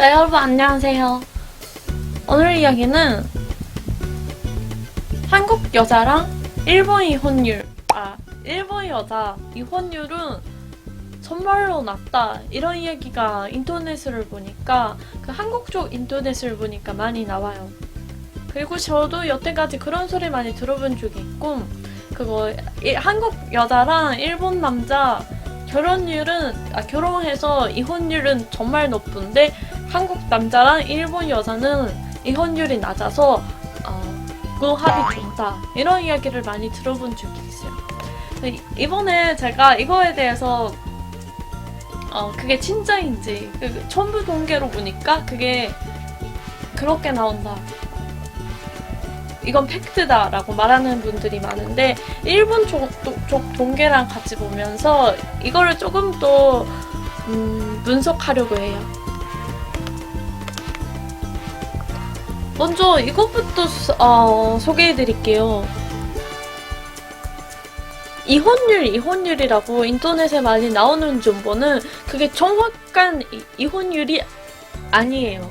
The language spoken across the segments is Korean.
네, 여러분 안녕하세요. 오늘 이야기는 한국 여자랑 일본 이혼율, 아, 일본 여자 이혼율은 정말로 낮다. 이런 이야기가 인터넷을 보니까, 그 한국 쪽 인터넷을 보니까 많이 나와요. 그리고 저도 여태까지 그런 소리 많이 들어본 적이 있고, 그거, 이- 한국 여자랑 일본 남자 결혼율은, 아, 결혼해서 이혼율은 정말 높은데, 한국 남자랑 일본 여자는 이혼율이 낮아서 어, 그 합이 좋다 이런 이야기를 많이 들어본 적이 있어요. 이- 이번에 제가 이거에 대해서 어, 그게 진짜인지 그 전부 통계로 보니까 그게 그렇게 나온다. 이건 팩트다라고 말하는 분들이 많은데 일본 쪽, 쪽- 쪽 통계랑 같이 보면서 이거를 조금 더 음, 분석하려고 해요. 먼저 이것부터 소- 어, 소개해드릴게요. 이혼율, 이혼율이라고 인터넷에 많이 나오는 정보는 그게 정확한 이- 이혼율이 아니에요.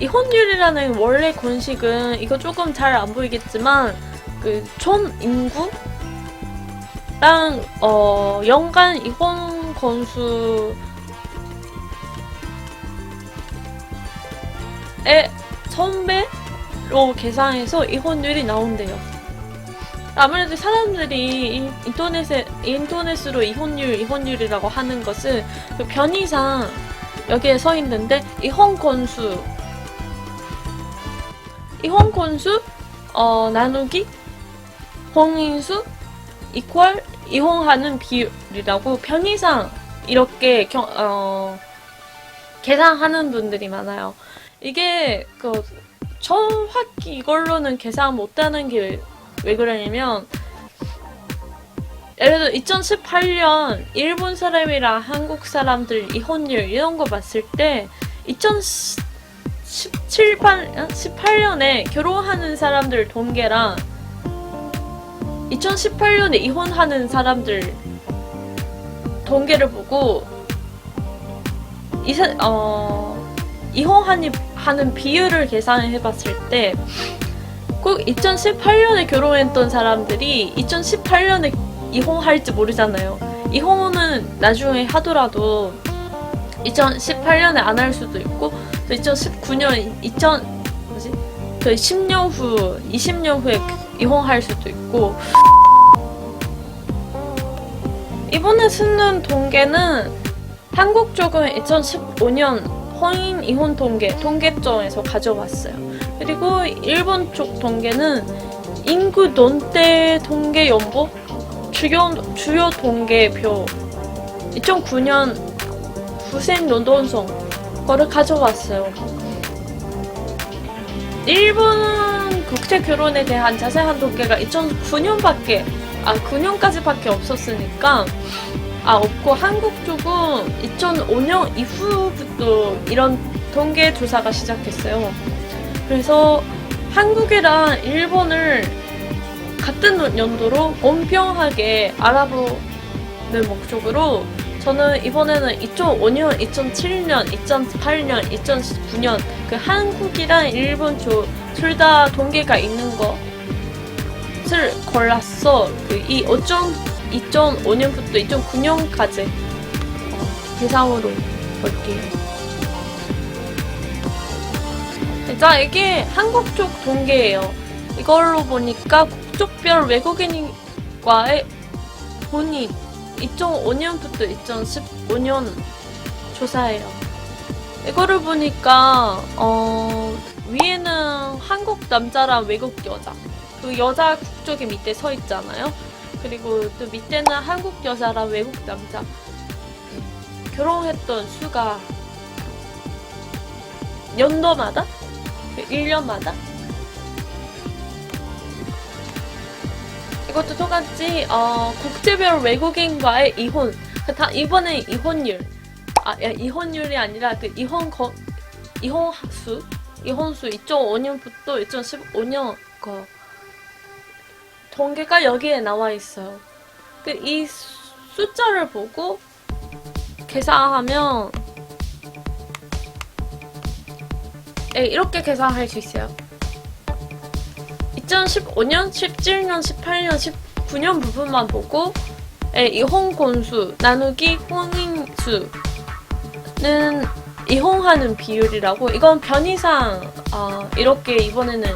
이혼율이라는 원래 건식은 이거 조금 잘 안 보이겠지만 그전 인구랑 어, 연간 이혼 건수 의 선배로 계산해서 이혼율이 나온대요. 아무래도 사람들이 인- 인터넷에 인터넷으로 이혼율 이혼율이라고 하는 것은 그 변이상 여기에 서 있는데 이혼 건수 이혼 건수 어, 나누기 혼인수 이퀄 이혼하는 비율이라고 편의상 이렇게 경, 어, 계산하는 분들이 많아요. 이게 그 정확히 이걸로는 계산 못하는 게 왜 그러냐면 예를 들어 2018년 일본 사람이랑 한국 사람들 이혼율 이런 거 봤을 때 2017, 18년에 결혼하는 사람들 통계랑 2018년에 이혼하는 사람들 통계를 보고 이 사, 어, 이혼하는 하는 비율을 계산해 봤을 때 꼭 2018년에 결혼했던 사람들이 2018년에 이혼할지 모르잖아요. 이혼은 나중에 하더라도 2018년에 안 할 수도 있고 또 2019년 2000 뭐지? 그 10년 후 20년 후에 이혼할 수도 있고 이번에 쓰는 통계는 한국 쪽은 2015년 혼인 이혼 통계 통계청에서 가져왔어요. 그리고 일본 쪽 통계는 인구 논대 통계 연보 주요 주요 통계표 2009년 후생 노동성 거를 가져왔어요. 일본 국제 결혼에 대한 자세한 통계가 2009년밖에 아 9년까지밖에 없었으니까 아 없고 한국 쪽은 2005년 이후부터 이런 통계 조사가 시작했어요. 그래서 한국이랑 일본을 같은 연도로 공평하게 알아보는 목적으로 저는 이번에는 2005년, 2007년, 2008년, 2019년 그 한국이랑 일본 둘다 통계가 있는 것을 골랐어. 그 이 2005년부터 2009년까지 대상으로 볼게요. 자, 이게 한국 쪽 통계예요. 이걸로 보니까 국적별 외국인과의 본인 2005년부터 2015년 조사예요. 이거를 보니까 어, 위에는 한국 남자랑 외국 여자 그 여자 국적이 밑에 서 있잖아요. 그리고 또 밑에는 한국 여자랑 외국 남자. 결혼했던 수가 연도마다? 그 1년마다? 이것도 똑같이 어, 국제별 외국인과의 이혼. 그다 이번에 이혼율. 아 야, 이혼율이 아니라 그 이혼 거 이혼 수? 이혼 수 2005년부터 2015년 거 통계가 여기에 나와 있어요. 그이 숫자를 보고 계산하면 예, 이렇게 계산할 수 있어요. 2015년, 17년, 18년, 19년 부분만 보고 예, 이혼 건수 나누기 혼인수는 이혼하는 비율이라고 이건 변이상 어, 이렇게 이번에는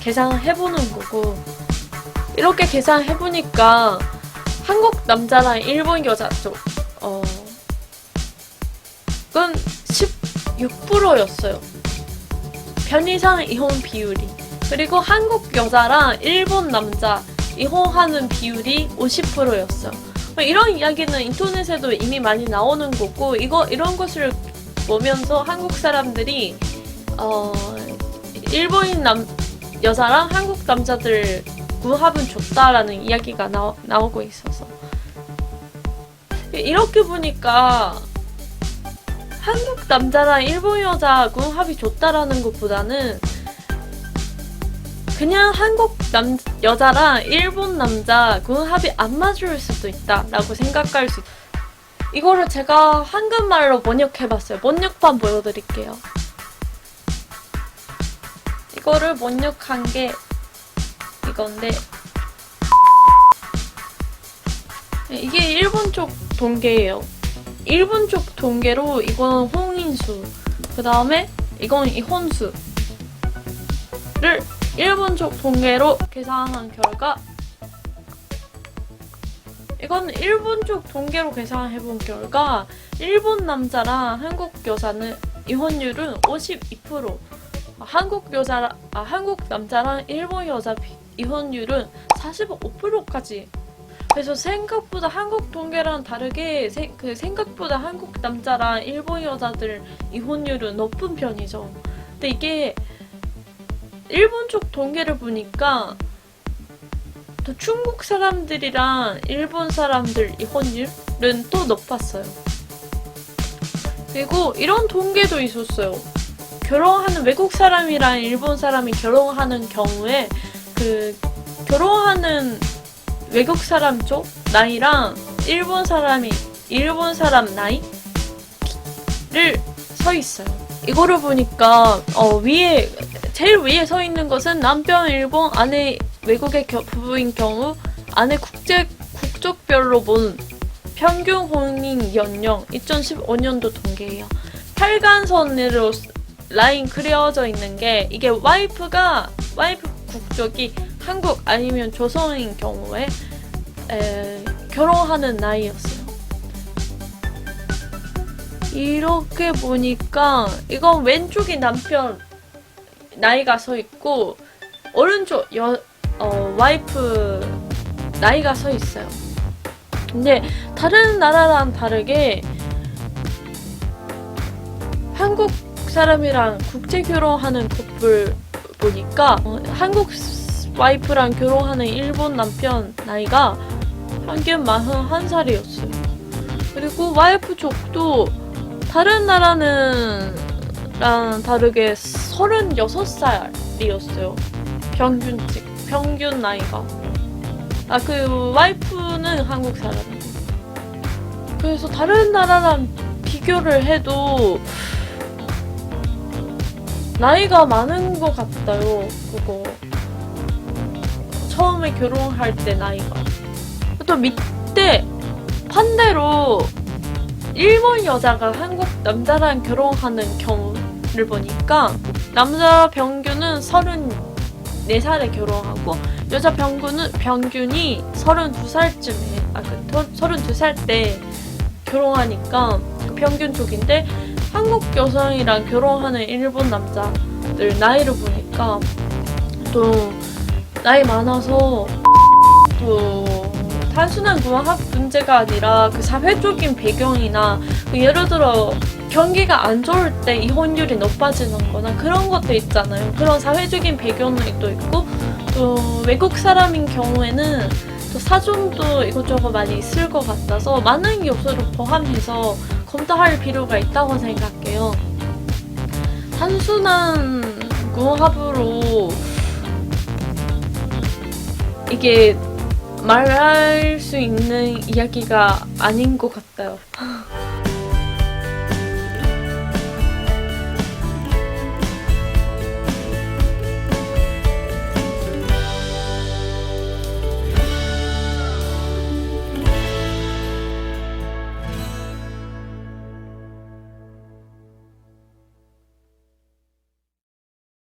계산해보는 거고 이렇게 계산해보니까 한국 남자랑 일본 여자 쪽 어, 은 16%였어요. 변이상 이혼 비율이. 그리고 한국 여자랑 일본 남자 이혼하는 비율이 50%였어요. 이런 이야기는 인터넷에도 이미 많이 나오는 거고 이거 이런 것을 보면서 한국 사람들이 어 일본인 남 여자랑 한국 남자들 구합은 좋다라는 이야기가 나, 나오고 있어서 이렇게 보니까 한국 남자랑 일본 여자 궁합이 좋다라는 것보다는 그냥 한국 남 여자랑 일본 남자 궁합이 안 맞을 수도 있다라고 생각할 수 있. 이거를 제가 한국말로 번역해봤어요. 번역판 보여드릴게요. 이거를 번역한 게 이건데 네, 이게 일본 쪽 동계예요. 일본 쪽 동계로 이건 홍인수, 그 다음에 이건 이혼수를 일본 쪽 동계로 계산한 결과 이건 일본 쪽 동계로 계산해본 결과 일본 남자랑 한국 여자는 이혼율은 52%, 한국 여자 아 한국 남자랑 일본 여자 비- 이혼율은 45%까지 그래서 생각보다 한국 동계랑 다르게 세- 그 생각보다 한국 남자랑 일본 여자들 이혼율은 높은 편이죠. 근데 이게 일본 쪽 동계를 보니까 또 중국 사람들이랑 일본 사람들 이혼율은 또 높았어요. 그리고 이런 동계도 있었어요. 결혼하는 외국 사람이랑 일본 사람이 결혼하는 경우에 그 결혼하는 외국 사람 쪽 나이랑 일본 사람이 일본 사람 나이를 서 있어요. 이거를 보니까 어, 위에 제일 위에 서 있는 것은 남편 일본, 아내 외국의 겨- 부부인 경우 아내 국제 국적별로 본 평균 혼인 연령 2015년도 통계예요. 팔간선으로 라인 그려져 있는 게 이게 와이프가 와이프 국적이 한국 아니면 조선인 경우에 에, 결혼하는 나이였어요. 이렇게 보니까 이건 왼쪽이 남편 나이가 서 있고 오른쪽 여, 어, 와이프 나이가 서 있어요. 근데 다른 나라랑 다르게 한국 사람이랑 국제 결혼하는 커플 보니까 어, 한국 와이프랑 결혼하는 일본 남편 나이가 평균 41살이었어요. 그리고 와이프 쪽도 다른 나라는 랑 다르게 36살이었어요. 평균직, 평균 나이가. 아, 그 와이프는 한국 사람이고. 그래서 다른 나라랑 비교를 해도 나이가 많은 것 같아요. 그거. 처음에 결혼할 때 나이가. 또 밑에 반대로 일본 여자가 한국 남자랑 결혼하는 경우를 보니까 남자 평균은 34살에 결혼하고 여자 평균은 평균이 32살쯤에 아 그 32살 때 결혼하니까 그 평균 쪽인데 한국 여성이랑 결혼하는 일본 남자들 나이를 보니까 또 나이 많아서 또 단순한 구합 문제가 아니라 그 사회적인 배경이나 그 예를 들어 경기가 안 좋을 때 이혼율이 높아지는 거나 그런 것도 있잖아요. 그런 사회적인 배경이 또 있고 또 외국 사람인 경우에는 또 사정도 이것저것 많이 있을 것 같아서 많은 요소를 포함해서 검토할 필요가 있다고 생각해요. 단순한 구합으로 이게 말할 수 있는 이야기가 아닌 것 같아요.